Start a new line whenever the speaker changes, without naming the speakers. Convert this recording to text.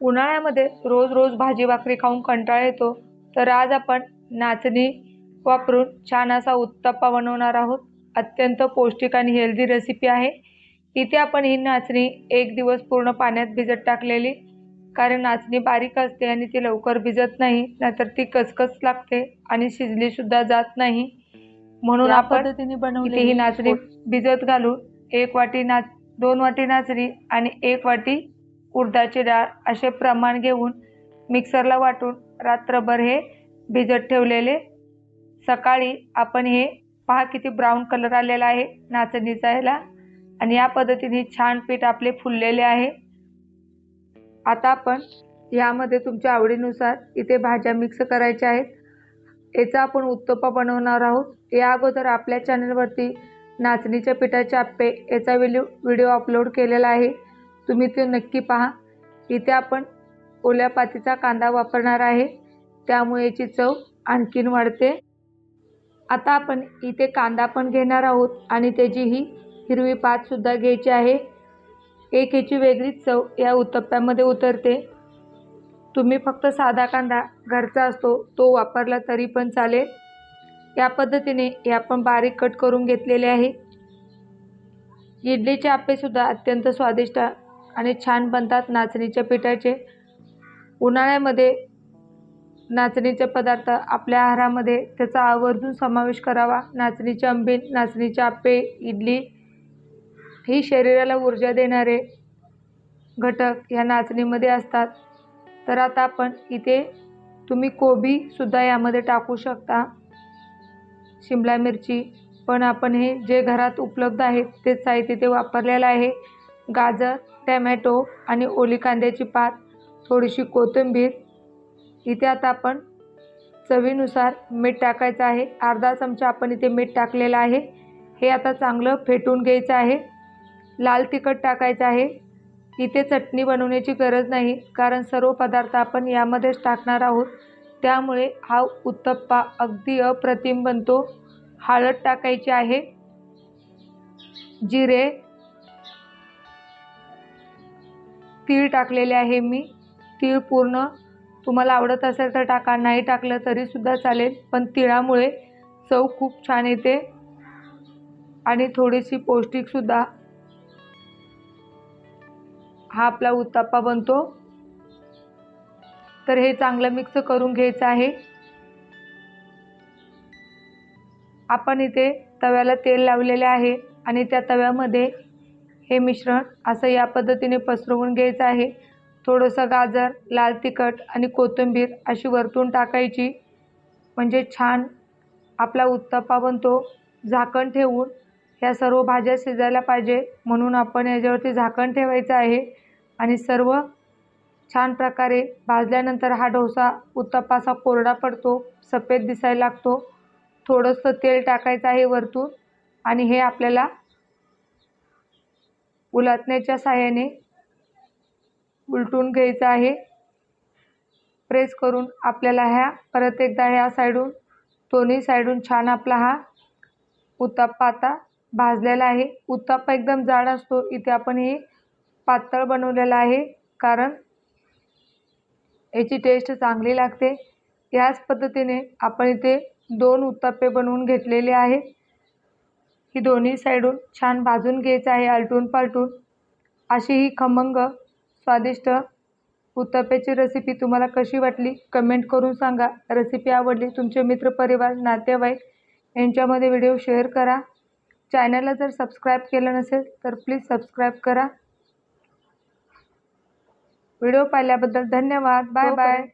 उन्हाळ्यामध्ये रोज रोज भाजी भाकरी खाऊन कंटाळा येतो. तर आज आपण नाचणी वापरून छान असा उत्तप्पा बनवणार आहोत. अत्यंत पौष्टिक आणि हेल्दी रेसिपी आहे. इथे आपण ही नाचणी एक दिवस पूर्ण पाण्यात भिजत टाकलेली. कारण नाचणी बारीक असते आणि ती लवकर भिजत नाही नाहीतर ती कचकच लागते आणि शिजली सुद्धा जात नाही. म्हणून आपण
पद्धतीने
इथे
बनवलेली
ही नाचणी भिजत घालून एक वाटी नाच दोन वाटी नाचणी आणि एक वाटी उडदाची डाळ असे प्रमाण घेऊन मिक्सरला वाटून रात्रभर हे भिजत ठेवलेले. सकाळी आपण हे पहा किती ब्राऊन कलर आलेला आहे नाचणीचा ह्याला आणि या पद्धतीने छान पीठ आपले फुललेले आहे. आता आपण यामध्ये तुमच्या आवडीनुसार इथे भाज्या मिक्स करायच्या आहेत. याचा आपण उत्तप्पा बनवणार आहोत. या अगोदर आपल्या चॅनलवरती नाचणीच्या पिठाचे आप्पे याचा व्हिडिओ व्हिडिओ अपलोड केलेला आहे. तुम्ही ते नक्की पहा. इथे आपण ओल्या पातीचा कांदा वापरणार आहे. त्यामुळे याची चव आणखीन वाढते. आता आपण इथे कांदा पण घेणार आहोत आणि त्याची ही हिरवी पातसुद्धा घ्यायची आहे. एक याची वेगळीच चव या उत्तप्प्यामध्ये उतरते. तुम्ही फक्त साधा कांदा घरचा असतो तो वापरला तरी पण चालेल. या पद्धतीने हे आपण बारीक कट करून घेतलेले आहे. इडलीचे आप्पेसुद्धा अत्यंत स्वादिष्ट आणि छान बनतात नाचणीच्या पिठाचे. उन्हाळ्यामध्ये नाचणीचे पदार्थ आपल्या आहारामध्ये त्याचा आवर्जून समावेश करावा. नाचणीचे आंबील नाचणीचे आप्पे इडली ही शरीराला ऊर्जा देणारे घटक ह्या नाचणीमध्ये असतात. तर आता आपण इथे तुम्ही कोबीसुद्धा यामध्ये टाकू शकता. शिमला मिरची पण आपण हे जे घरात उपलब्ध आहे तेच साहित्य ते वापरलेलं आहे. गाजर टॅमॅटो आणि ओली कांद्याची पात थोडीशी कोथिंबीर. इथे आता आपण चवीनुसार मीठ टाकायचं आहे. अर्धा चमचा आपण इथे मीठ टाकलेलं आहे. हे आता चांगलं फेटून घ्यायचं आहे. लाल तिखट टाकायचं आहे. इथे चटणी बनवण्याची गरज नाही कारण सर्व पदार्थ आपण यामध्येच टाकणार आहोत. त्यामुळे हा उत्तप्पा अगदी अप्रतिम बनतो. हळद टाकायची आहे. जिरे तीळ टाकलेले आहे मी. तीळ पूर्ण तुम्हाला आवडत असेल तर टाका नाही टाकलं तरीसुद्धा चालेल पण तिळामुळे चव खूप छान येते आणि थोडीशी पौष्टिकसुद्धा हा आपला उत्ताप्पा बनतो. तर हे चांगलं मिक्स करून घ्यायचं आहे. आपण इथे तव्याला तेल लावलेले आहे आणि त्या तव्यामध्ये हे मिश्रण असं या पद्धतीने पसरवून घ्यायचं आहे. थोडंसं गाजर लाल तिखट आणि कोथिंबीर अशी वरतून टाकायची. म्हणजे छान आपला उत्तप्पा बनतो. झाकण ठेवून ह्या सर्व भाज्या शिजायला पाहिजे. म्हणून आपण याच्यावरती झाकण ठेवायचं आहे. आणि सर्व छान प्रकारे भाजल्यानंतर हा डोसा उत्तप्पा असा कोरडा पडतो सफेद दिसायला लागतो. थोडंसं तेल टाकायचं आहे वरतून. आणि हे आपल्याला उलटण्याच्या साहाय्याने उलटून घ्यायचं आहे. प्रेस करून आपल्याला ह्या परत एकदा ह्या साईडून दोन्ही साईडून छान आपला हा उत्तप्पा आता भाजलेला आहे. उत्तप्पा एकदम जाड असतो. इथे आपण हे पातळ बनवलेलं आहे कारण याची टेस्ट चांगली लागते. याच पद्धतीने आपण इथे दोन उत्तप्पे बनवून घेतलेले आहेत. ही दोन्ही साईडून छान भाजून घ्यायचं आहे आलटून पालटून. अशी ही खमंग स्वादिष्ट उत्तप्प्याची रेसिपी तुम्हाला कशी वाटली कमेंट करून सांगा. रेसिपी आवडली तुमचे मित्रपरिवार नातेवाईक यांच्यामध्ये व्हिडिओ शेअर करा. चॅनलला जर सबस्क्राईब केलं नसेल तर प्लीज सबस्क्राईब करा. व्हिडिओ पाहिल्याबद्दल धन्यवाद. Bye bye